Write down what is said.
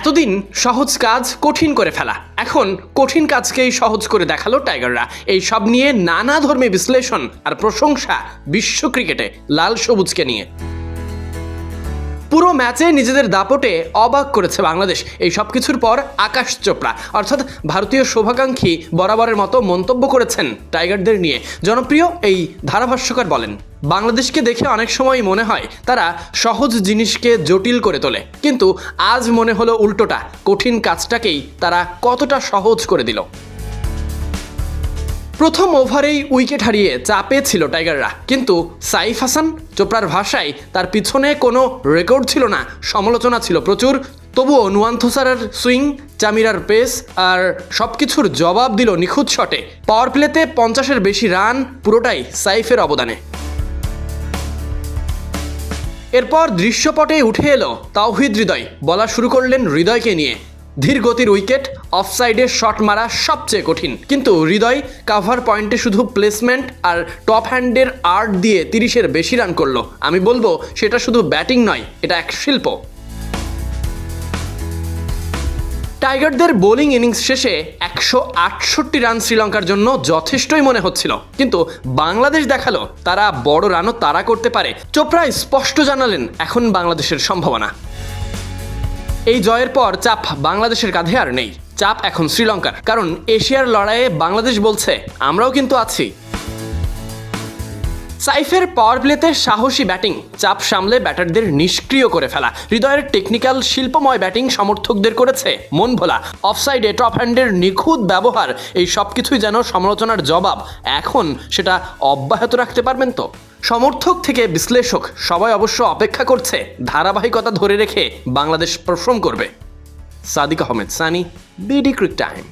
এতদিন সহজ কাজ কঠিন করে ফেলা। এখন কঠিন কাজকেই সহজ করে দেখাল টাইগাররা। এই সব নিয়ে নানা ধর্মী বিশ্লেষণ আর প্রশংসা বিশ্ব ক্রিকেটে লাল সবুজকে নিয়ে। পুরো ম্যাচে নিজেদের দাপটে অবাক করেছে বাংলাদেশ। এই সব কিছুর পর আকাশ চোপড়া। অর্থাৎ ভারতীয় শোভাকাঙ্ক্ষী বরাবরের মতো মন্তব্য করেছেন টাইগারদের নিয়ে। জনপ্রিয় এই ধারাভাষ্যকার বলেন, বাংলাদেশকে দেখে অনেক সময় মনে হয় তারা সহজ জিনিসকে জটিল করে তোলে। কিন্তু আজ মনে হলো উল্টোটা, কঠিন কাজটাকেই তারা কতটা সহজ করে দিল। প্রথম ওভারেই উইকেট হারিয়ে চাপে ছিল টাইগাররা। কিন্তু সাইফ হাসান চোপড়ার ভাষায় তার পিছনে কোনো রেকর্ড ছিল না, সমালোচনা ছিল প্রচুর। তবুও নুয়ান্থোসারের সুইং চামিরার পেস আর সব কিছুর জবাব দিল নিখুঁত শটে পাওয়ার প্লেতে পঞ্চাশের বেশি রান পুরোটাই সাইফের অবদানে। এরপর দৃশ্যপটে উঠে এলো তাওহিদ হৃদয়। বলা শুরু করলেন হৃদয়কে নিয়ে। ধীর গতির উইকেট অফসাইডে শট মারা সবচেয়ে কঠিন। কিন্তু হৃদয় কাভার পয়েন্টে শুধু প্লেসমেন্ট আর টপ হ্যান্ডের আর্ট দিয়ে তিরিশের বেশি রান করল। আমি বলব, সেটা শুধু ব্যাটিং নয়, এটা এক শিল্প। টাইগারদের বোলিং ইনিংস শেষে একশো আটষট্টি রান শ্রীলঙ্কার জন্য যথেষ্টই মনে হচ্ছিল। কিন্তু বাংলাদেশ দেখাল, তারা বড় রানও তারা করতে পারে। চোপড়া স্পষ্ট জানালেন, এখন বাংলাদেশের সম্ভাবনা। এই জয়ের পর চাপ বাংলাদেশের কাঁধে আর নেই। চাপ এখন শ্রীলঙ্কার। কারণ এশিয়ার লড়াইয়ে বাংলাদেশ বলছে, আমরাও কিন্তু আছি। সাইফের পাওয়ার প্লেতে সাহসী ব্যাটিং, চাপ সামলে ব্যাটারদের নিষ্ক্রিয় করে ফেলা। হৃদয়ের টেকনিক্যাল শিল্পময় ব্যাটিং সমর্থকদের করেছে মন ভোলা। অফসাইডে টপ হ্যান্ডের নিখুঁত ব্যবহার, এই সব কিছুই যেন সমালোচনার জবাব। এখন সেটা অব্যাহত রাখতে পারবেন তো? সমর্থক থেকে বিশ্লেষক সবাই অবশ্য অপেক্ষা করছে। ধারাবাহিকতা ধরে রেখে বাংলাদেশ পারফর্ম করবে। Sadiq Ahmed, Sunny BD crick time